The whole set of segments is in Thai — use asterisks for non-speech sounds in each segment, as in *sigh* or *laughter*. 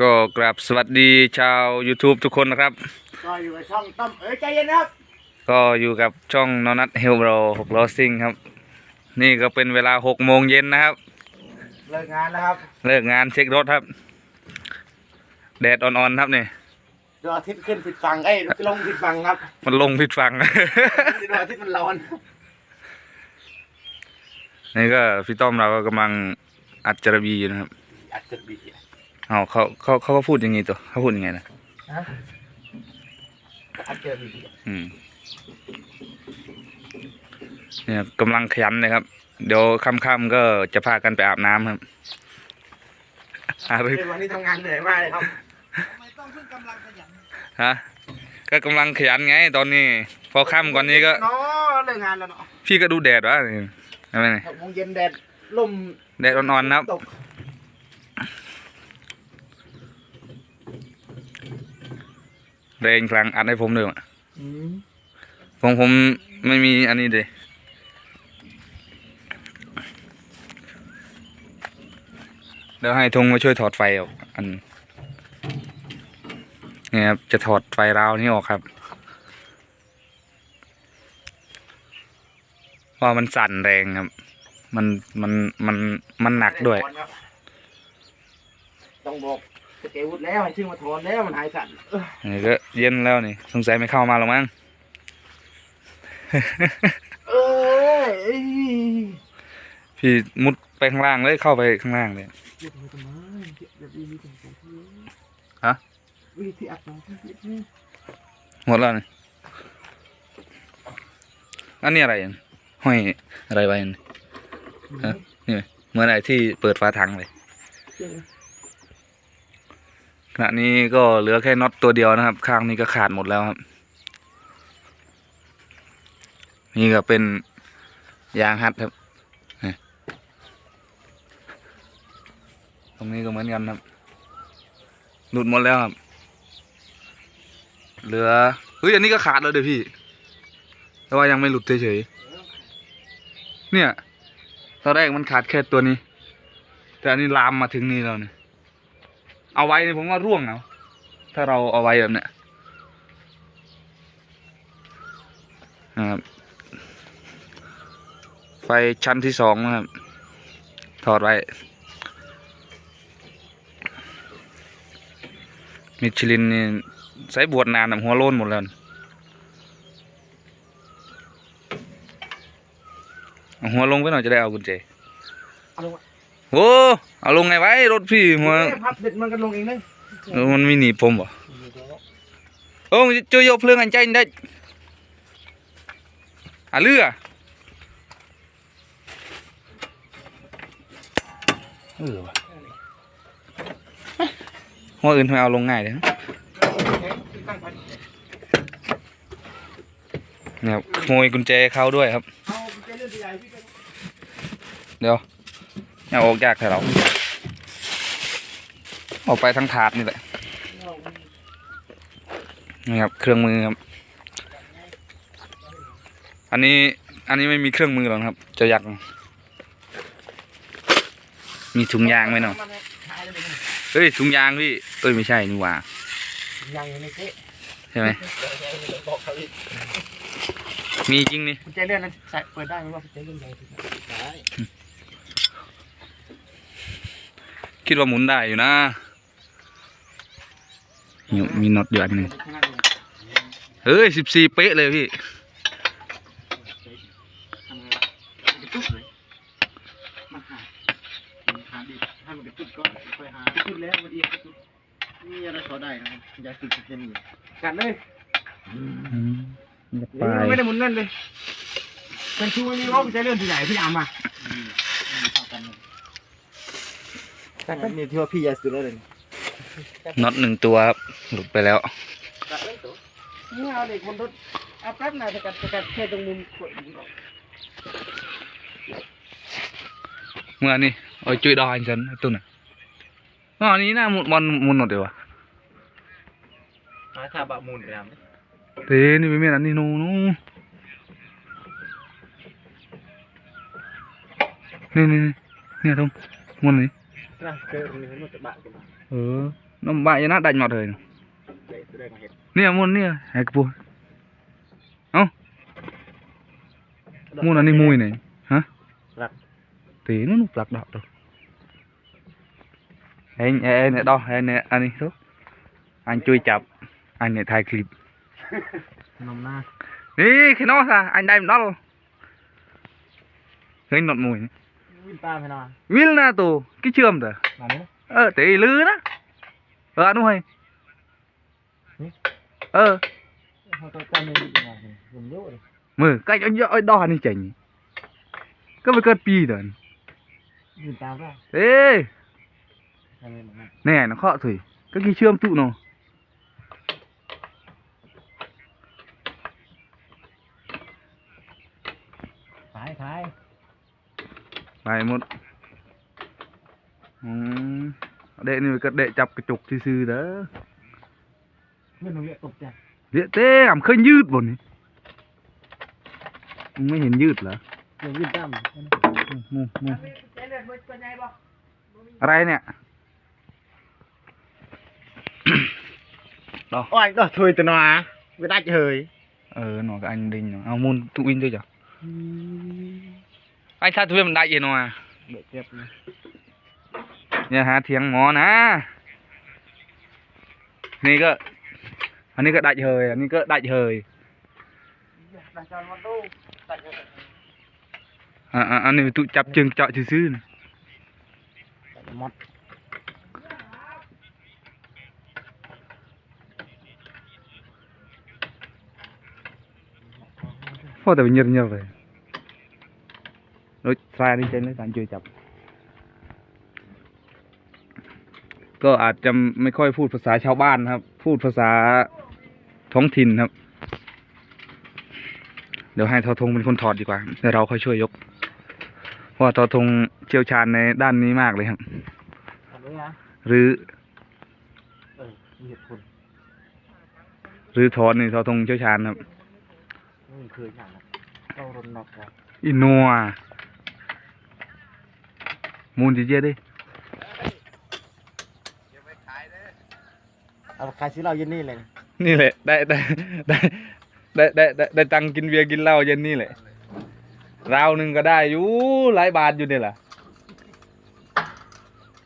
ก็กราบสวัสดีชาว YouTube ทุกคนนะครับ ก็อยู่กับช่องต้อมเอ๋ยใจเย็นนะครับ ก็อยู่กับช่องนอนัทเฮลโบรหกล้อซิ่งครับ นี่ก็เป็นเวลาหกโมงเย็นนะครับ เลิกงานแล้วครับเลิกงานเช็ครถครับ แดดอ่อนๆครับนี่ดวงอาทิตย์ขึ้นผิดฝั่งเอ้ยลงผิดฝั่งครับมันลงผิดฝั่ง ดวงอาทิตย์มันร้อนนี่ก็พี่ต้อมเราก็กำลังอัดจระบีอยู่นะครับ อัดจุดบี เอาเขาเขาเขาก็พูดอย่างงี้ตัวเขาพูดยังไงนะฮะอัดเจอบีอืมเนี่ยกำลังขยันเลยครับ เดี๋ยวค่ำๆก็จะพากันไปอาบน้ำครับอาบไปวันนี้ทำงานเหนื่อยมากเลยครับฮะก็กำลังขยันไง ตอนนี้ พอค่ำกว่านี้ก็เนาะเลิกงานแล้วเนาะพี่ก็ดูแดดวะนี่ใช่ไหมนี่หกโมงเย็นแดดลมแดดอ่อนๆนะครับ ตก แรงพลังอัดให้ผมด้วยอะอืมผมผมไม่มีอันนี้เลยเดี๋ยวให้ทงมาช่วยถอดไฟออกอันเนี่ยครับจะถอดไฟราวนี้ออกครับเพราะมันสั่นแรงครับ มันมันมันมันหนักด้วยต้องบอก เกวุฒแล้วให้ชื่อมาถอนแล้วมันหายสั่นนี่ก็เย็นแล้วนี่ สงสัยไม่เข้ามาหรอกมั้ง เอยเอ้ยพี่มุดไปข้างล่างเลยเข้าไปข้างล่างเลยเดี๋ยวทำไมเดี๋ยวมีมีถึงสองที่ฮะ วิธีอัดสองที่นี่หมดแล้วนี่อันนี้อะไรอะห้อยอะไรไว้นี่ฮะนี่ไหมเหมื่อนไอ้ที่เปิดฝาถังเลย เจ๋ง ขณะนี้ก็เหลือแค่น็อตตัวเดียวนะครับ ข้างนี้ก็ขาดหมดแล้วครับ นี่ก็เป็นยางฮัดครับ ตรงนี้ก็เหมือนกันครับ หลุดหมดแล้วครับ เหลือ เฮ้ย อันนี้ก็ขาดแล้วเดี๋ยวพี่ แต่ว่ายังไม่หลุดเฉยๆ เนี่ย ตอนแรกมันขาดแค่ตัวนี้ แต่อันนี้ลามมาถึงนี่แล้วเนี่ย เอาไว้เนี่ยผมว่าร่วงเอาถ้าเราเอาไว้แบบเนี้ยนะครับไฟชั้นที่สองนะครับ ถอดไว้ มิชลินนี่ใช้บวชนานแบบหัวโล้นหมดแล้วหัวลงไปหน่อยจะได้เอากุญแจเอาลง โอ้เอาลงไงไว้รถพี่หัวเอ้ยพับเด็ดมันก็ลงเองเลยเออมันไม่หนีบผมบ่โอ้ยช่วยยกเพลิงอันใจได้อะเรือเออว่ะหัวอื่นทำไมเอาลงง่ายเลยฮะเนี่ยครับขโมยกุญแจเขาด้วยครับเอาเจเลื่อนใหญ่พี่ก็เดี๋ยว อย่าออกยากแต่เราออกไปทั้งถาดนี่แหละนี่ครับเครื่องมือครับ อันนี้อันนี้ไม่มีเครื่องมือหรอกครับ จะยัก มีถุงยางไหมเนาะมันหายเลยเฮ้ยถุงยางพี่เอ้ยไม่ใช่นี่หว่ายังอยู่ในเก๊ะใช่ไหมบอกเขาอีกมีจริงนี่กุญแจเลื่อนนั้นใส่เปิดได้ไหมว่ากุญแจเลื่อนใหญ่ได้ คิดว่าหมุนได้อยู่นะมีมีน็อตอยู่อันหนึ่งเฮ้ยสิบสี่เป๊ะเลยพี่ทำไงวะมันกระตุกเลยมันหามันหาดิให้มันกระตุกก็ค่อยหากระตุกแล้ววันดีกระตุกนี่อะไรเขาได้นะครับยาสูบเย็นอยู่กัดเลยนี่นี่มันไม่ได้หมุนนั่นเลยเป็นชูนี่ว่ากุญแจเลื่อนที่ไหนพี่เอามากัดนี่ที่ว่าพี่ยาสูบแล้วเลยน็อตหนึ่งตัวครับหลุดไปแล้วกัดเลยตัวนี่เอาเด็กบนรถเอาแป๊บหน่อยจะกัดจะกัดแค่ตรงมุมขวดนี้ก่อนเมื่อนี่โอ้ยจุยดอยฉันไอ้ตุ้นอะอ๋อนี่หน้ามุนบอลมุนหมดเลยวะหาทาบะมูลไปทำเฮ้นี่เป็นเมียอันนี้นูนูนี่นี่นี่เนี่ยทุ่งมุนนี่ ស្រះកើរនេះមកទៅបាក់គេមកអឺនំបាក់យ៉ាងណាដាច់មកហើយនេះមុននេះហើយខ្ពស់អូមុនអានេះមួយនេះហ៎ផ្លាក់ទីនោះនោះផ្លាក់ដោះទៅហេងអេនេះដោះហេនេះអានេះទៅអញជួយចាប់អញនេះថៃឃ្លីបនំណានេះខ្នោះសាអញដៃមិនដល់ឃើញណត់មួយនេះ Will tổ cái trường đó. Ờ, tế lư đó. Ờ, đúng không hay? Ờ. Mừ, cách anh đo này chỉnh, Cứ với cơn pi đó. Ê. Nè, nó khó thủy. Các cái chương tụ nó 21 một. Ừ. Đệ này cất đệ chọc cái chục thì sư đó. Viện tê làm khơi nhứt bọn này mới hình nhứt là. Ở đây nè. *coughs* Đó. Ôi, đó thôi từ nó à? Với đạch hơi. Ờ nó cái anh đình nó à, môn tụ in thôi chả anh sao tụi em đại gì nó à เด็กเจ็บนะอย่าหาเถียงหมอนะนี่ก็อันนี้ก็ได้เฮยอัน นี้ก็ได้เฮยดังจอนมาตู้ตัดอ่าอ่าอันนี้ตุจับจึงเจาะซื่อๆนะหมดพอแต่เป็นเงียบๆเลยรถไฟนี่เจนเลยการช่วยจับ ก็อาจจะไม่ค่อยพูดภาษาชาวบ้านครับ พูดภาษาท้องถิ่นครับ เดี๋ยวให้ทอทงเป็นคนถอดดีกว่าเดี๋ยวเราค่อยช่วยยก เพราะว่าทอทงเชี่ยวชาญในด้านนี้มากเลยครับทำด้วยนะหรือเออมีเหตุผลหรือถอนนี่ทอทงเชี่ยวชาญครับไม่มีเคยอย่างนะเรารนนอกแล้วอินัว มูลจีเจดิเอาขายซื้อเราเย็นนี่เลยนี่แหละได้ได้ได้ได้ได้ได้ได้ตังค์กินเบียร์กินเหล้าเย็นนี่แหละราวหนึ่งก็ได้อยู่หลายบาทอยู่นี่แหละ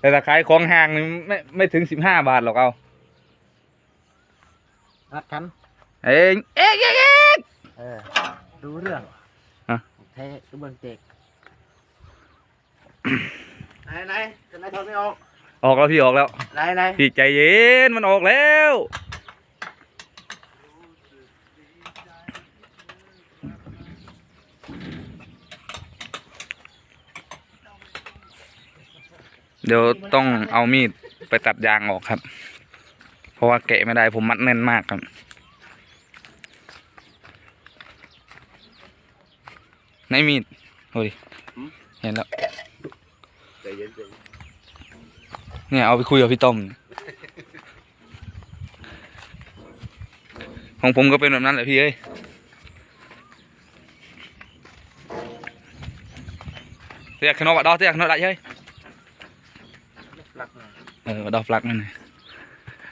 แต่ถ้าขายของห่างนี่ไม่ไม่ถึงสิบห้าบาทหรอกเอารัดกันเองเอ๊ะเอ๊ะเอ๊ะเออรู้เรื่องฮะ เทกระเบื้องเตก ไหนไหนจะไหนทนไม่ออก ออกแล้วพี่ออกแล้ว ไหนไหนพี่ใจเย็นมันออกแล้ว เดี๋ยวต้องเอามีดไปตัดยางออกครับ เพราะว่าแกะไม่ได้ผมมัดแน่นมากครับในมีดโอ้ดิเห็นแล้วใจ เย็นใจเนี่ยเอาไปคุยกับพี่ต้อม ของผมก็เป็นแบบนั้นแหละพี่เอ้ยเรียกขนมบัดดอเรียกขนมได้เฮ้ยหลักหน่อยเออบัดดอปลั๊กนั่นเลย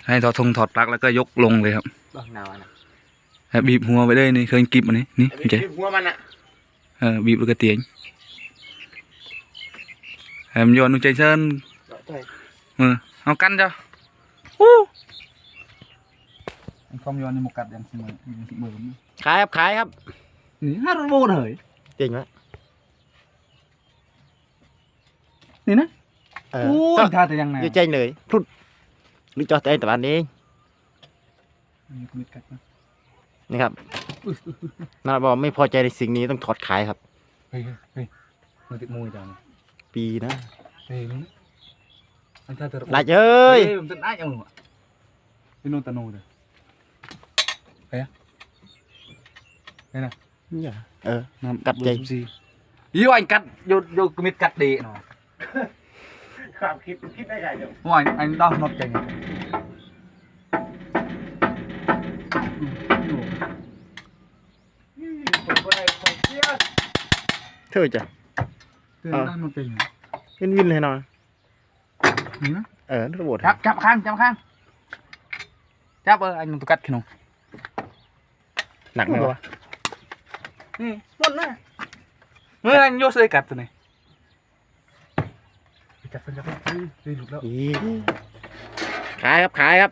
ให้ถอดทงถอดปลั๊กแล้วก็ยกลงเลยครับบ้างนาวนะแล้วบีบหัวไปเลยนี่เคยกิบอันนี้นี่ไอ้พี่ใจพี่หัวมันอะเออบีบแล้วก็เตียง แฮมนโยนนุ่งใจเชิญใช่มือเอากันจ้ะอู้คอมโยนในหมกกัดยันสิมือสิมือผมขายครับขายครับนี่ห้าโมเลยจริงไหมนี่นะเออโอ้ก็ยท่าแต่ยังไงอยู่ใจเลยพรุดหรือจอแต่แต่วันนี้มิดกัดนะนี่ครับนาบอกไม่พอใจในสิ่งนี้ต้องถอดขายครับ เฮ้ยเฮ้ยมันติดมวยจัง ปีนะเฮ้ยนี่อันท่าเธอลายเอ้ยเฮ้ยมันจะได้ยังไงพี่นุ่นตะนูเลยเฮ้ยเฮ้ยนะเนี่ยเออน้ำกัดใจสิยี่อันกัดโยโยกมิดกัดดีเนาะ ครับคิดคิดได้ไงเดี๋ยวว่าอันต้องนดจังเธอจะคือต้องนดจังวินวินให้หน่อยนี่นะเออระบบจับจับข้างจับข้างจับเอออันนึงตุกัดขนมหนักไหมวะนี่หมดนะเมื่ออันโยเซยกัดตัวนี้จับเป็นจับเป็นเฮ้ยเฮ้ยหลุดแล้วอีขายครับขายครับ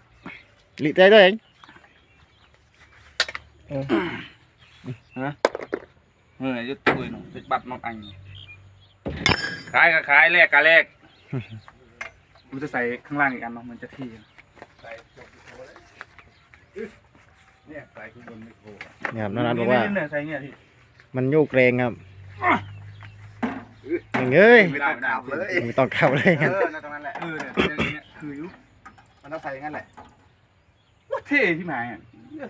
ลิใจด้วยเองเมื่อยุดตุยหนูติดบัตรน้องอัน ขายก็ขายแลกก็แลกมันจะใส่ข้างล่างอีกอันเนาะมันจะที่เนี่ยใส่ข้างบนไม่โผล่เนี่ยครับน้องนัทบอกว่าเนี่ยใส่เงี้ยพี่มันโยกแรงครับอย่างเอ้ยไม่ต้องขับเลยไม่ต้องเข้าเลยเอครับอตรงนั้นแหละเออเนี่ยอย่างเงี้ยคืออยุมันต้องใส่อย่างนั้นแหละว่าเท่ที่ไหนอะ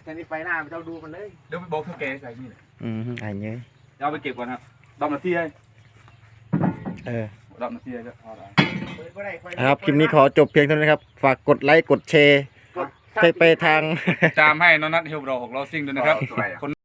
แต่นี่ไฟหน้าไม่ต้องดูมันเลยเดี๋ยวไปบอกเท่าแกใส่นี่เลยอืมไอ้เงี้ยเดี๋ยวเอาไปเก็บก่อนครับดอมนาทีให้ เออดอมนาทีให้ก็พอแล้วเปิดก็ได้ไฟครับคลิปนี้ขอจบเพียงเท่านี้ครับ ฝากกดไลค์กดแชร์กดไปไปทาง ตามให้น้องนัทเฮลโบรหกล้อซิ่งด้วยนะครับคน